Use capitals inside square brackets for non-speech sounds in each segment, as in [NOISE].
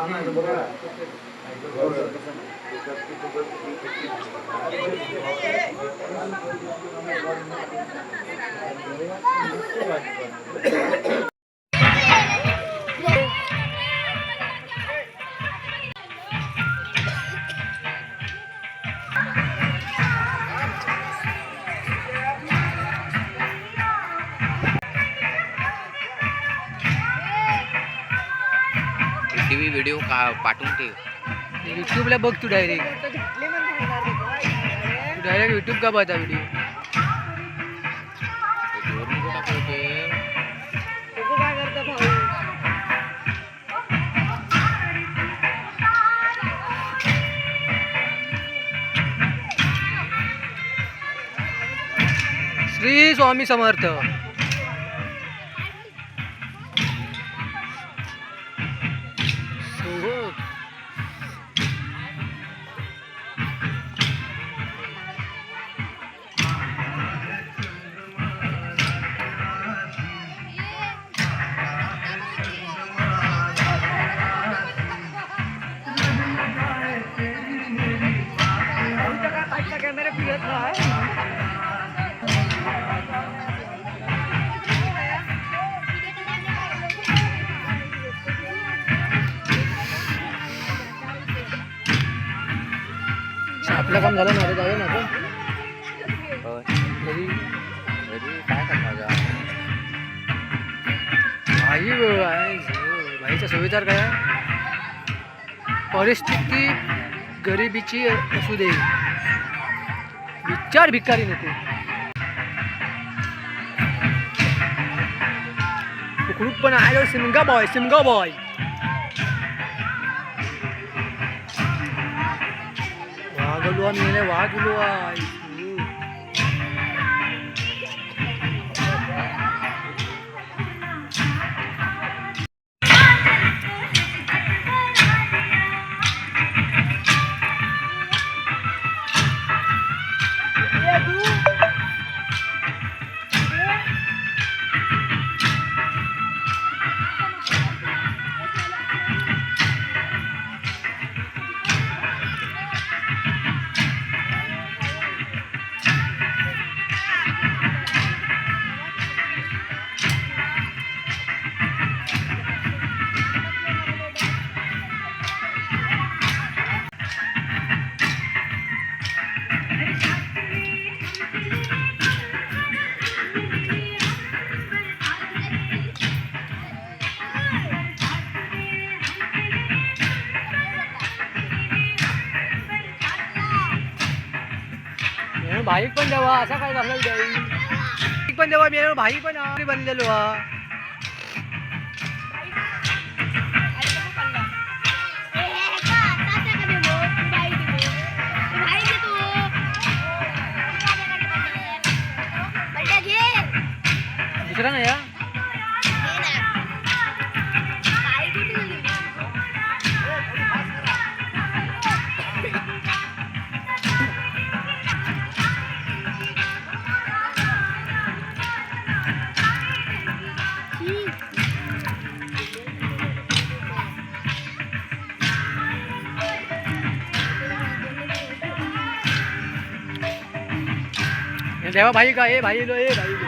ああ。पाठवून ठेव. युट्यूबला बघ तू डायरेक्ट तू डायरेक्ट युट्यूब का पाहता व्हिडिओ श्री स्वामी समर्थ. भाईचा सुविचार काय? परिस्थिती गरिबीची असू दे. विचार भिकारी नको. कुकडूक पण आहे सिमगा बॉय सिमगा बॉय वागलो आम्ही वागलो आहे भाई पण आम्ही बनलेलो हा. देवा भाई का ए भाई लो ए भाई लो.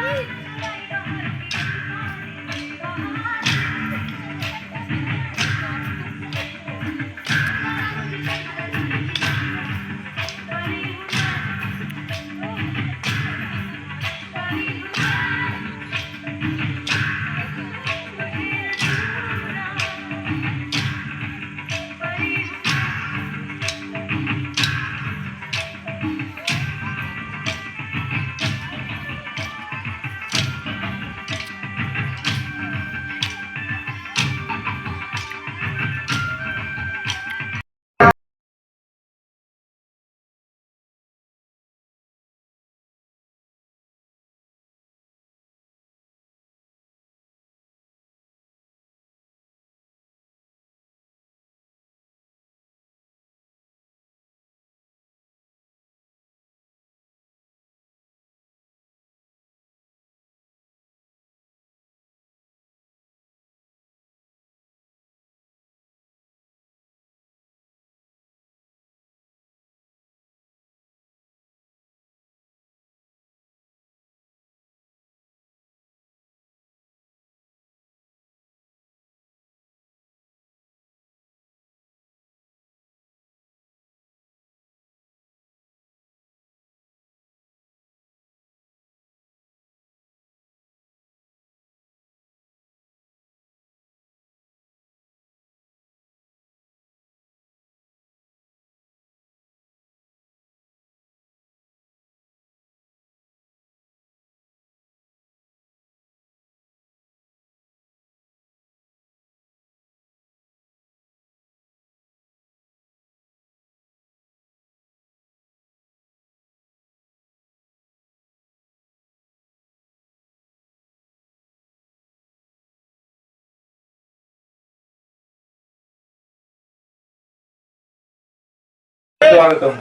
स्वागतम.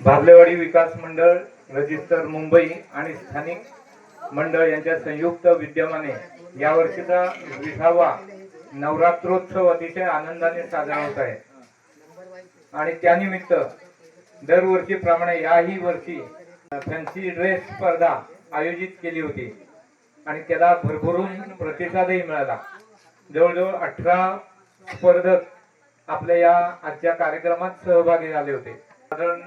भाबलेवाडी विकास मंडळ रजिस्टर मुंबई आणि स्थानिक मंडळ यांच्या संयुक्त विद्यमाने यावर्षीचा विसावा नवरात्रोत्सव अतिशय आनंदाने साजरा होत आहे. आणि त्यानिमित्त दरवर्षीप्रमाणे याही वर्षी फॅन्सी ड्रेस स्पर्धा आयोजित केली होती आणि त्याला भरभरून प्रतिसादही मिळाला. जवळजवळ अठरा स्पर्धक आपल्या या आजच्या कार्यक्रमात सहभागी झाले होते. साधारण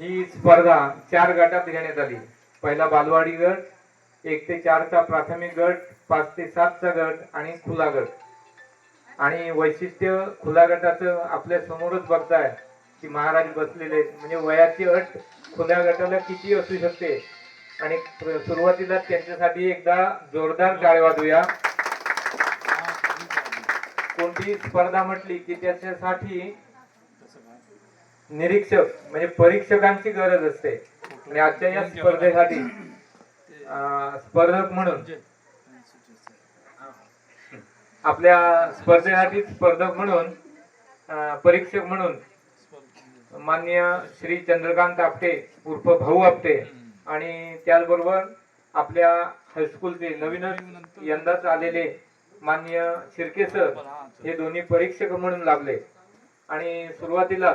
ही स्पर्धा चार गटात घेण्यात आली. पहिला बालवाडी गट एक ते चारचा प्राथमिक गट पाच ते सातचा गट आणि खुला गट. आणि वैशिष्ट्य खुला गटाचं आपल्या समोरच बघताय की महाराज बसलेले आहेत. म्हणजे वयाची अट खुल्या गटाला किती असू शकते? आणि सुरुवातीला त्यांच्यासाठी एकदा जोरदार टाळ्या वाजूया कोणती स्पर्धा म्हटली की त्याच्यासाठी निरीक्षक म्हणजे परीक्षकांची गरज असते. आणि आजच्या या स्पर्धेसाठी स्पर्धक म्हणून आपल्या स्पर्धेसाठी स्पर्धक म्हणून परीक्षक म्हणून मान्य श्री चंद्रकांत आपटे उर्फ भाऊ आपटे आणि त्याचबरोबर आपल्या हायस्कूलचे नवीनच यंदाच आलेले मान्य शिर्के सर हे दोन्ही परीक्षक म्हणून लाभले. आणि सुरुवातीला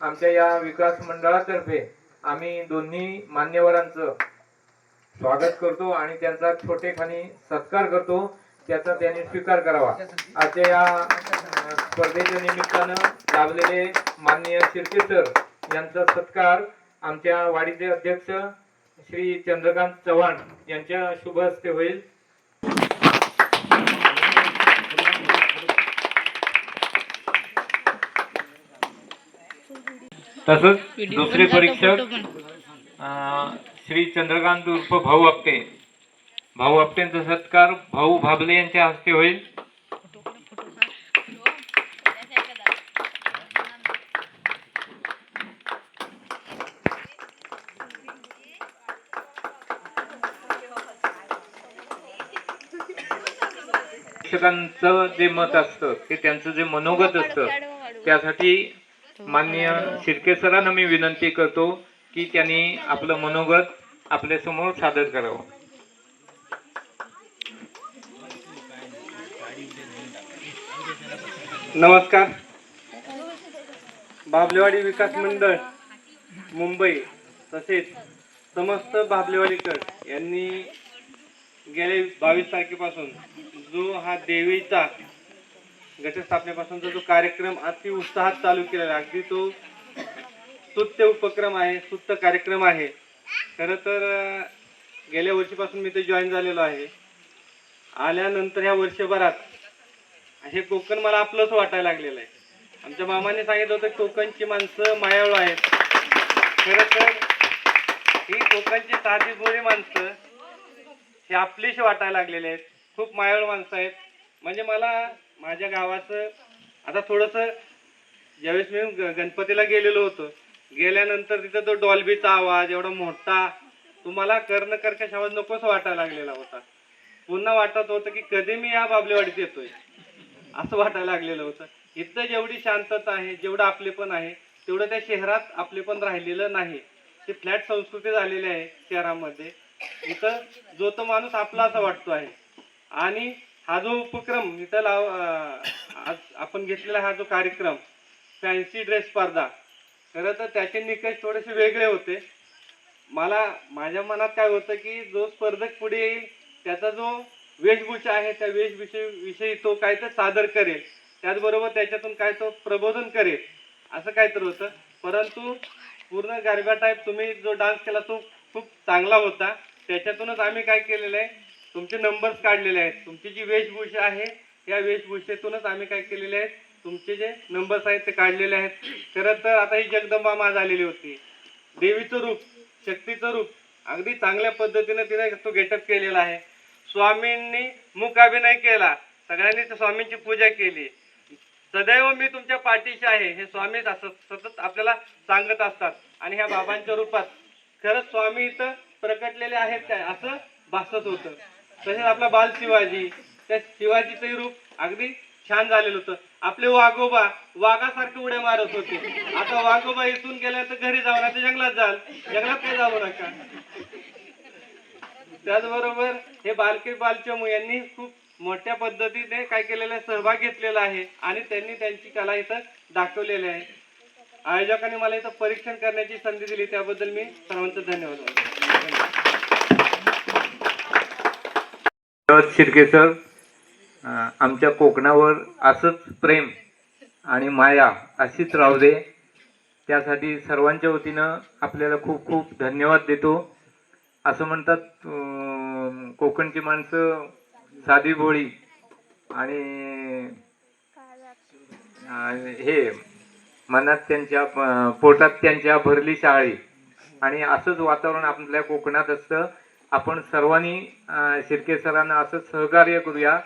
आमच्या या विकास मंडळातर्फे आम्ही दोन्ही मान्यवरांचं स्वागत करतो आणि त्यांचा छोटेखानी सत्कार करतो. त्याचा त्यांनी स्वीकार करावा. आजच्या या स्पर्धेच्या निमित्तानं लाभलेले माननीय शिर्के सर यांचा सत्कार आमच्या वाडीचे अध्यक्ष श्री चंद्रकांत चव्हाण यांच्या शुभ हस्ते होईल. तसंच दुसरे परीक्षक श्री चंद्रकांत उर्फ भाऊ आपटे. भाऊ आपटेंचा सत्कार भाऊ भाबले यांच्या हस्ते होईल. शिक्षकांचं जे मत असतं ते त्यांचं जे मनोगत असतं त्यासाठी माननीय शिर्के सरांना मी विनंती करतो की त्यांनी आपलं मनोगत आपल्यासमोर सादर करावं. नमस्कार. बाबलेवाडी विकास मंडळ मुंबई तसेच समस्त बाबलेवाडीकर यांनी गेले बावीस तारखेपासून जो हा देवीचा घटस्थापनेपासूनचा जो कार्यक्रम अति उत्साहात चालू केलेला अगदी तो स्तुत्य उपक्रम आहे स्तुत्य कार्यक्रम आहे. खरं तर गेल्या वर्षीपासून मी ते जॉईन झालेलो आहे. आल्यानंतर ह्या वर्षभरात हे कोकण मला आपलंच वाटायला लागलेलं आहे. आमच्या मामाने सांगितलं होतं कोकणची माणसं मायाळू आहेत. खरं तर ही कोकणची साधी बोळी माणसं हे आपलीशी वाटायला लागलेले आहेत. खूप मायाळू माणसं आहेत. म्हणजे मला माझ्या गावाचं आता थोडंसं ज्यावेळेस मी ग- गणपतीला गेलेलो होतो गेल्यानंतर तिथं तो डॉल्बीचा आवाज एवढा मोठा तुम्हाला कर्णकर्कश आवाज नकोच वाटायला लागलेला होता. पुन्हा वाटत होतं की कधी मी या बाबलेवाडीत येतोय असं वाटायला लागलेलं होतं. इथं जेवढी शांतता आहे जेवढं आपलेपण आहे तेवढं त्या शहरात आपलेपण राहिलेलं नाही. ते फ्लॅट संस्कृती झालेली आहे शहरामध्ये. इथं जो तो माणूस आपला असा वाटतो आहे. आणि हा जो उपक्रम इथं लाव आज आपण घेतलेला हा जो कार्यक्रम फॅन्सी ड्रेस स्पर्धा खरं तर त्याचे निकष थोडेसे वेगळे होते. मला माझ्या मनात काय होतं की जो स्पर्धक पुढे येईल त्याचा जो वेशभूषा आहे त्या वेशभूषे विषयी तो काय तर सादर करेल. त्याचबरोबर त्याच्यातून काय तो प्रबोधन करेल असं काय तर होतं. परंतु पूर्ण गारबा टाईप तुम्ही जो डान्स केला तो खूप चांगला होता. त्याच्यातूनच आम्ही काय केलेलं आहे तुमचे नंबर्स काढलेले आहेत. तुमची जी वेशभूषा आहे या वेशभूषेतूनच आम्ही काय केलेले आहेत? तुमचे जे नंबर्स आहेत ते काढलेले आहेत. खरं तर आता ही जगदंबा मा आलेली होती. देवीचं रूप शक्तीचं रूप अगदी चांगल्या पद्धतीने तिने तो गेटअप केलेला आहे. स्वामींनी मुख अभिनय केला. सगळ्यांनी त्या स्वामींची पूजा केली. सदैव मी तुमच्या पाठीशी आहे. हे स्वामी असं सतत आपल्याला सांगत असतात. आणि ह्या बाबांच्या रूपात खरंच स्वामी इथं प्रकटलेले आहेत काय असं भासत होतं. तसेच आपला बाल शिवाजी. त्या शिवाजीचंही रूप अगदी छान झालेलं होतं. आपले वाघोबा वाघासारखे उड्या मारत होते. आता वाघोबा इथून गेल्या तर घरी जाऊ नका तर जंगलात जाल. जंगलात काही जाऊ नका. त्याचबरोबर हे बालके बालचमू यांनी खूप मोठ्या पद्धतीने काय केलेला आहे? सहभाग घेतलेला आहे आणि त्यांनी त्यांची कला इथं दाखवलेली आहे. आयोजकांनी मला इथं परीक्षण करण्याची संधी दिली. त्याबद्दल मी सर्वांचं धन्यवाद. मानतो. शिर्के सर आमच्या कोकणावर असंच प्रेम आणि माया अशीच राहू दे त्यासाठी सर्वांच्या वतीनं आपल्याला खूप खूप धन्यवाद देतो असं म्हणतात कोकणची माणसं साधी बोळी आणि हे मनात त्यांच्या पोटात त्यांच्या भरली शाळी आणि असंच वातावरण आपल्या कोकणात असतं आपण सर्वांनी शिर्के सरांना असं सहकार्य करूया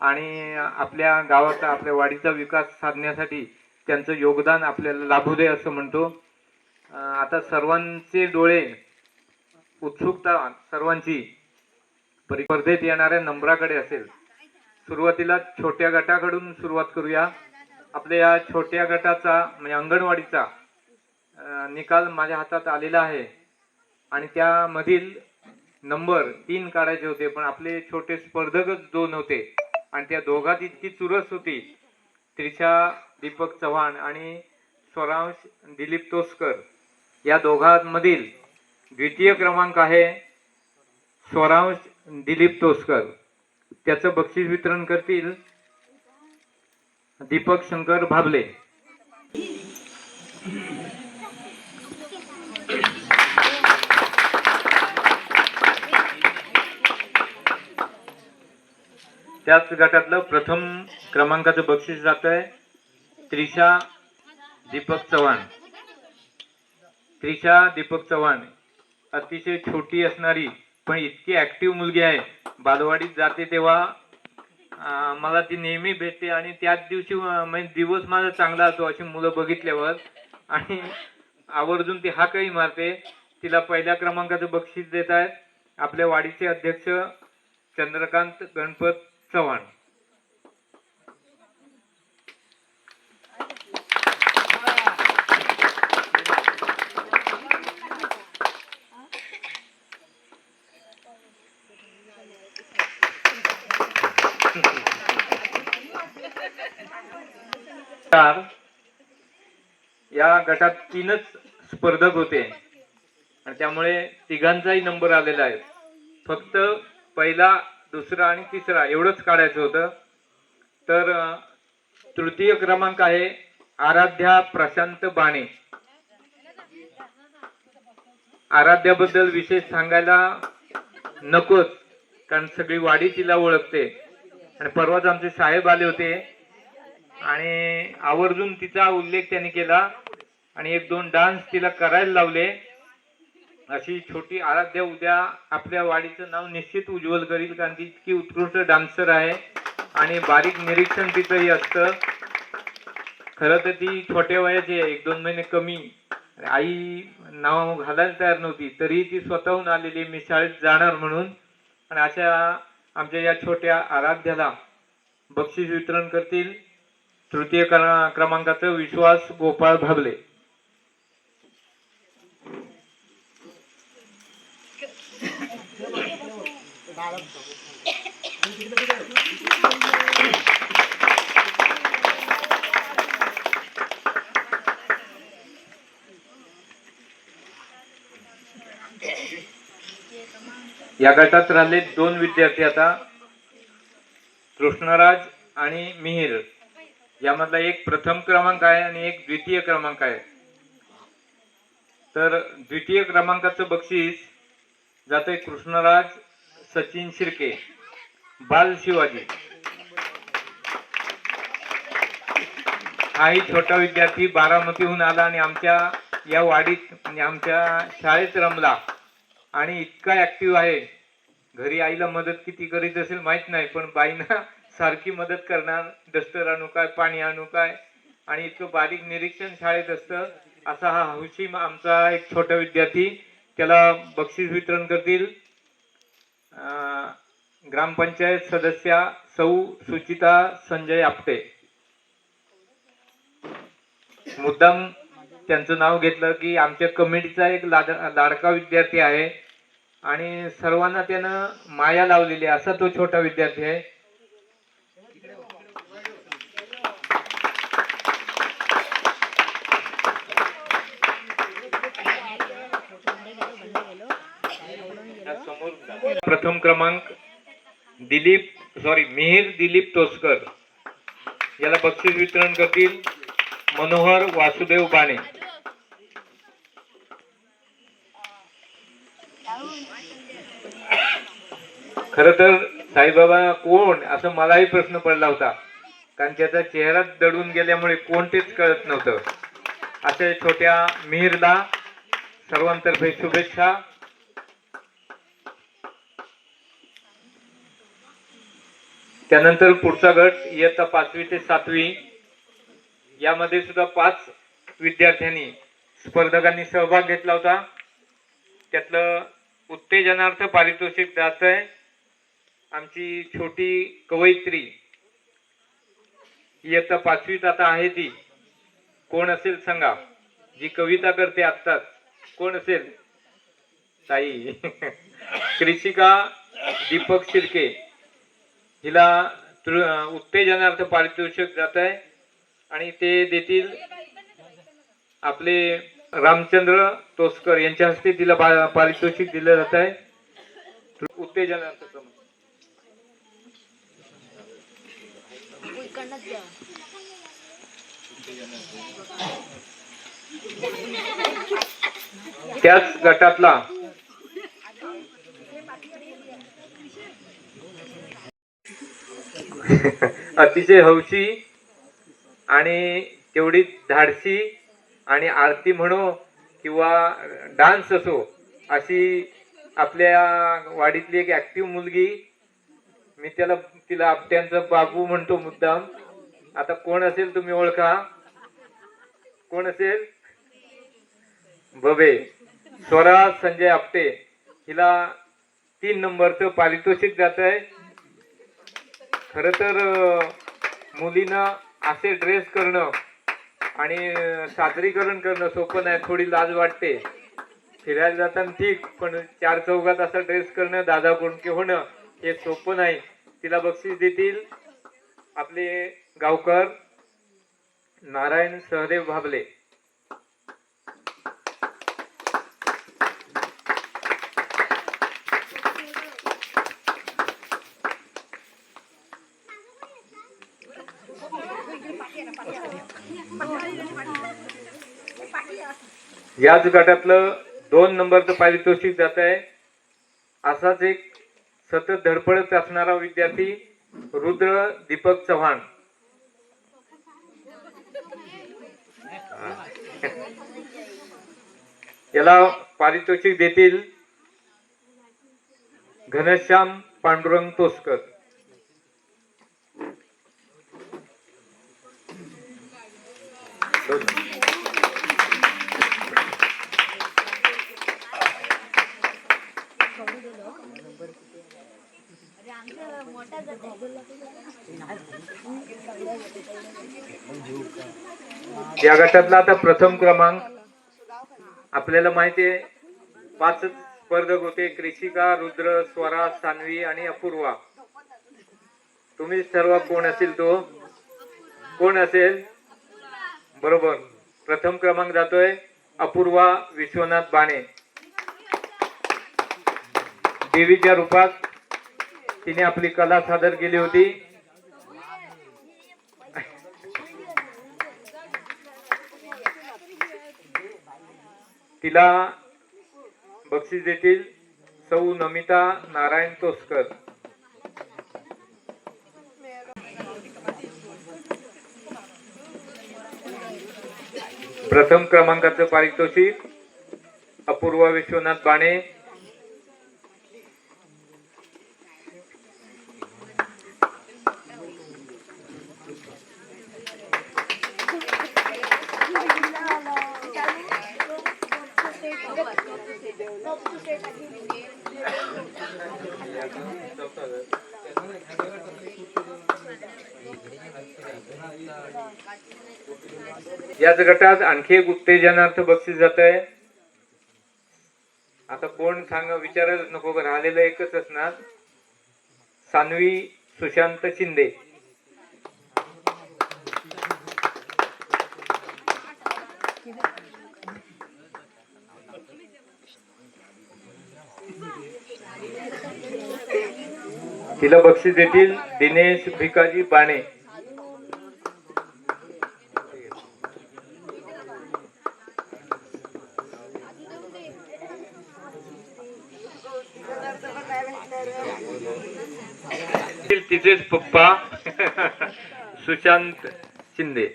आणि आपल्या गावाचा आपल्या वाडीचा विकास साधण्यासाठी त्यांचं योगदान आपल्याला लाभू दे असं म्हणतो. आता सर्वांचे डोळे उत्सुकता सर्वांची परिस्पर्धेत येणाऱ्या नंबराकडे असेल. सुरुवातीला छोट्या गटाकडून सुरुवात करूया. आपल्या या छोट्या गटाचा म्हणजे अंगणवाडीचा निकाल माझ्या हातात आलेला आहे. आणि त्यामधील नंबर तीन काढायचे होते पण आपले छोटे स्पर्धकच दोन होते. आणि त्या दोघात इतकी चुरस होती. त्रिशा दीपक चव्हाण आणि स्वरांश दिलीप तोसकर. या दोघांमधील द्वितीय क्रमांक आहे स्वरांश दिलीप तोसकर. त्याचं बक्षीस वितरण करतील दीपक शंकर भाबले. त्याच गटातलं प्रथम क्रमांकाचं बक्षीस जात आहे त्रिशा दीपक चव्हाण. त्रिशा दीपक चव्हाण अतिशय छोटी असणारी पण इतकी ऍक्टिव्ह मुलगी आहे. बालवाडीत जाते तेव्हा मला ती नेहमी भेटते आणि त्याच दिवशी म्हणजे दिवस माझा चांगला असतो अशी मुलं बघितल्यावर. आणि आवर्जून ती हाकही मारते. तिला पहिल्या क्रमांकाचं बक्षीस देत आहेत. आपल्या वाडीचे अध्यक्ष चंद्रकांत गणपत चव्हाण. चार. या गटात तीनच स्पर्धक होते. आणि त्यामुळे तिघांचाही नंबर आलेला आहे. फक्त पहिला दुसरा आणि तिसरा एवढंच काढायचं होतं. तर तृतीय क्रमांक आहे आराध्या प्रशांत बाणे. आराध्याबद्दल विशेष सांगायला नकोच कारण सगळी वाडी तिला ओळखते. आणि परवाच आमचे साहेब आले होते. आणि आवर्जून तिचा उल्लेख त्यांनी केला. आणि एक दोन डान्स तिला करायला लावले. अशी छोटी आराध्य उद्या आपल्या वाडीचं नाव निश्चित उज्ज्वल करील कारण ती इतकी उत्कृष्ट डान्सर आहे आणि बारीक निरीक्षण तिचंही असतं. खरं तर ती छोट्या वयाची आहे एक दोन महिने कमी. आई नाव घालायला तयार नव्हती तरी ती स्वतःहून आलेली मी शाळेत जाणार म्हणून. आणि अशा आमच्या या छोट्या आराध्याला बक्षीस वितरण करतील तृतीय क्रमांकाचं विश्वास गोपाळ भाबले या गटात राहिले दोन विद्यार्थी आता. कृष्णराज आणि मिहिर. यामधला एक प्रथम क्रमांक आहे आणि एक द्वितीय क्रमांक आहे. तर द्वितीय क्रमांकाचं बक्षीस जाते कृष्णराज सचिन शिर्के बाल शिवाजी. हाही छोटा विद्यार्थी बारामतीहून आला आणि आमच्या या वाडीत म्हणजे आमच्या शाळेत रमला. आणि इतका ऍक्टिव्ह आहे. घरी आईला मदत किती करीत असेल माहीत नाही पण बाईना सारखी मदत करणार डस्टर आणू काय पाणी आणू काय आणि इतकं बारीक निरीक्षण शाळेत असतं असा हा हौशी आमचा एक छोटा विद्यार्थी त्याला बक्षीस वितरण करतील. ग्रामपंचायत सदस्या सौ सुचिता संजय आपटे. मुद्दाम त्यांचं नाव घेतलं की आमच्या कमिटीचा एक लाड लाडका विद्यार्थी आहे. आणि सर्वांना त्यानं माया लावलेली आहे. असा तो छोटा विद्यार्थी आहे. प्रथम क्रमांक दिलीप सॉरी मिहीर दिलीप टोसकर याला बक्षीस वितरण करतील मनोहर वासुदेव बाणे खर तर साईबाबा कोण असं मलाही प्रश्न पडला होता. कारण त्याचा चेहरा दडून गेल्यामुळे कोण तेच कळत नव्हतं. असे छोट्या मिहीरला सर्वांतर्फे शुभेच्छा. त्यानंतर पुढचा गट इयत्ता पाचवी ते सातवी. यामध्ये सुद्धा पाच विद्यार्थ्यांनी स्पर्धकांनी सहभाग घेतला होता. त्यातलं उत्तेजनार्थ पारितोषिक जात आहे. आमची छोटी कवयित्री इयत्ता पाचवीत आता आहे ती. कोण असेल सांगा. जी कविता करते आत्ताच. कोण असेल? ताई. [LAUGHS] कृषिका दीपक शिर्के. हिला तृ- उत्तेजनार्थ पारितोषिक जात आहे. आणि ते देतील आपले रामचंद्र तोसकर यांच्या हस्ते तिला पारितोषिक दिलं जात आहे. उत्तेजनार्थ क्रमांक. त्याच गटातला [LAUGHS] अतिशय हौशी आणि तेवढी धाडसी आणि आरती म्हणो किंवा डान्स असो अशी आपल्या वाडीतली एक ऍक्टिव्ह मुलगी मी त्याला तिला आपट्यांचा बाबू म्हणतो मुद्दाम. आता कोण असेल तुम्ही ओळखा? कोण असेल? बबे. स्वरा संजय आपटे. हिला तीन नंबरचं पारितोषिक जात आहे खर तर मुलीनं असे ड्रेस करणं आणि सादरीकरण करणं सोपं नाही थोडी लाज वाटते. फिरायला जाताना ठीक पण चार चौघात असा ड्रेस करणं दादा कोणके होणं हे सोपं नाही. तिला बक्षीस देतील आपले गावकर नारायण सहदेव भाबले. याच गटातलं दोन नंबरचं पारितोषिक जात आहे. असाच एक सतत धडपडत असणारा विद्यार्थी रुद्र दीपक चव्हाण. याला पारितोषिक देतील घनश्याम पांडुरंग तोसकर. या गटातला आता प्रथम क्रमांक आपल्याला माहिती आहे पाच स्पर्धक होते कृषिका रुद्र स्वरा सान्वी आणि अपूर्वा. तुम्ही सर्व कोण असेल तो? कोण असेल? बरोबर. प्रथम क्रमांक जातोय अपूर्वा विश्वनाथ बाणे. देवीच्या रूपात तिने आपली कला सादर केली होती. तिला बक्षीस देतील सौ नमिता नारायण तोसकर. प्रथम क्रमांकाचं पारितोषिक अपूर्वा विश्वनाथ बाणे याच गटात आणखी एक उत्तेजनार्थ बक्षीस जात आहे आता कोण सांग विचारच नको राहिलेलं एकच असणार. सानवी सुशांत शिंदे. तिला बक्षीस देतील दिनेश भिकाजी बाणे. तिचेच पप्पा सुशांत शिंदे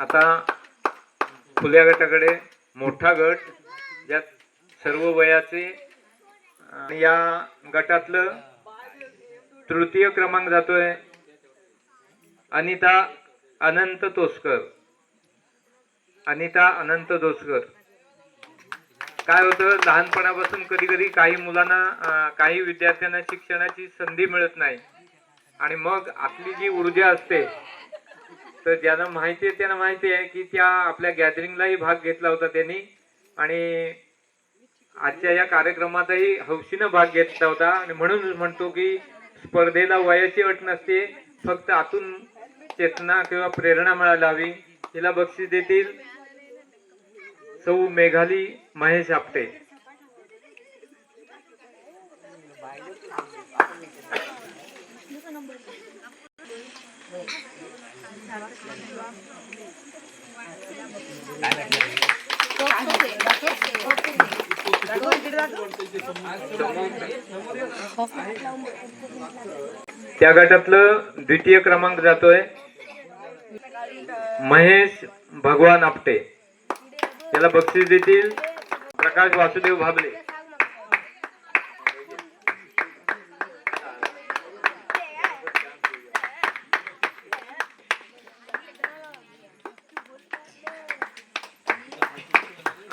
आता खुल्या गटाकडे मोठा गट ज्यात सर्व वयाचे या गटातलं तृतीय क्रमांक जातोय अनिता अनंत तोसकर. अनिता अनंत तोसकर. काय होतं लहानपणापासून कधी कधी काही मुलांना काही विद्यार्थ्यांना शिक्षणाची संधी मिळत नाही. आणि मग आपली जी ऊर्जा असते तर ज्यांना माहिती आहे त्यांना माहिती आहे की त्या आपल्या गॅदरिंगलाही भाग घेतला होता त्यांनी. आणि आजच्या या कार्यक्रमातही हौशीनं भाग घेतला होता. आणि म्हणून म्हणतो की स्पर्धेला वयाची अट नसते. फक्त आतून चेतना किंवा प्रेरणा मिळायला हवी. तिला बक्षीस देतील सौ मेघाली महेश आपटे. त्या गटातलं द्वितीय क्रमांक जातोय महेश भगवान आपटे. त्याला बक्षीस देतील प्रकाश वासुदेव भाबले.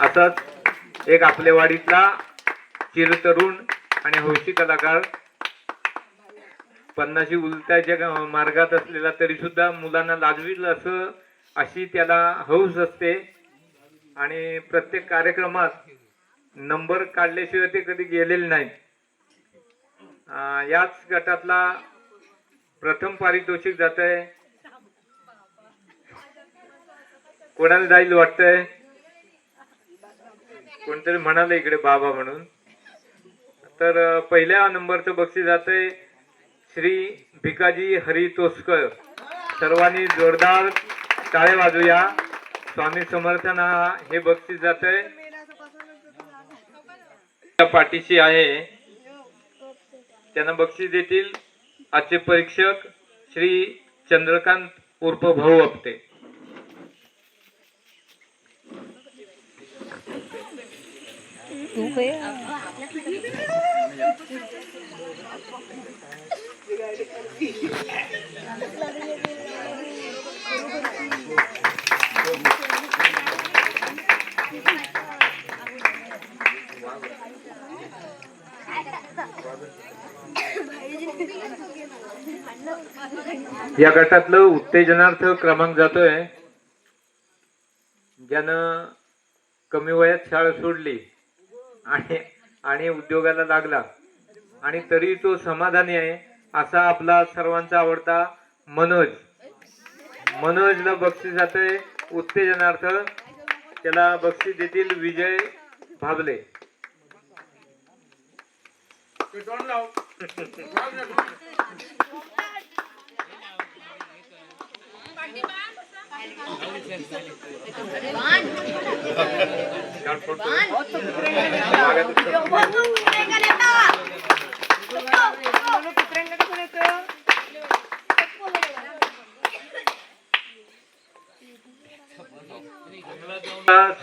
असंच एक आपलेवाडीतला चिरतरुण आणि हौशी कलाकार. पन्नाशी उलट्याच्या मार्गात असलेला तरी सुद्धा मुलांना लाजवील असं अशी त्याला हौस असते. आणि प्रत्येक कार्यक्रमात नंबर काढल्याशिवाय ते कधी गेलेले नाही याच गटातला प्रथम पारितोषिक जात आहे कोणाला जाईल वाटतंय? कोणतरी म्हणाले इकडे बाबा म्हणून. तर पहिल्या नंबरचं बक्षीस जातंय श्री भिकाजी हरी तोसकर सर्वांनी जोरदार टाळे वाजूया. स्वामी समर्थना हे बक्षीस जात आहे पाठीशी आहे. त्यांना बक्षीस देतील आजचे परीक्षक श्री चंद्रकांत उर्फ भाऊ आपटे. या गटातलं उत्तेजनार्थ क्रमांक जातोय. ज्यानं कमी वयात शाळा सोडली. आणि आणि उद्योगाला लागला. आणि तरी तो समाधानी आहे असा आपला सर्वांचा आवडता मनोज. मनोजला बक्षीस जातंय उत्तेजनार्थ. त्याला बक्षीस देतील विजय भाबले. [LAUGHS]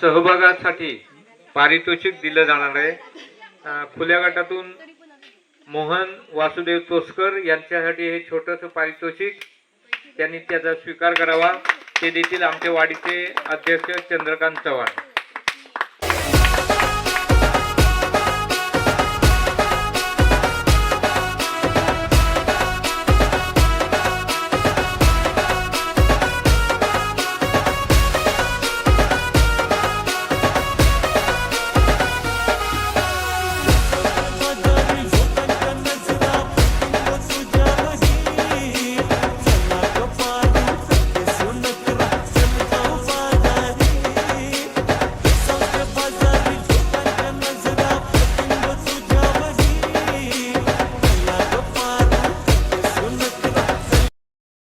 सहभागासाठी पारितोषिक दिलं जाणार आहे. खुल्या गटातून मोहन वासुदेव तोसकर यांच्यासाठी हे छोटस पारितोषिक त्यांनी त्याचा स्वीकार करावा. ते देतील आमच्या वाडीचे अध्यक्ष चंद्रकांत चव्हाण.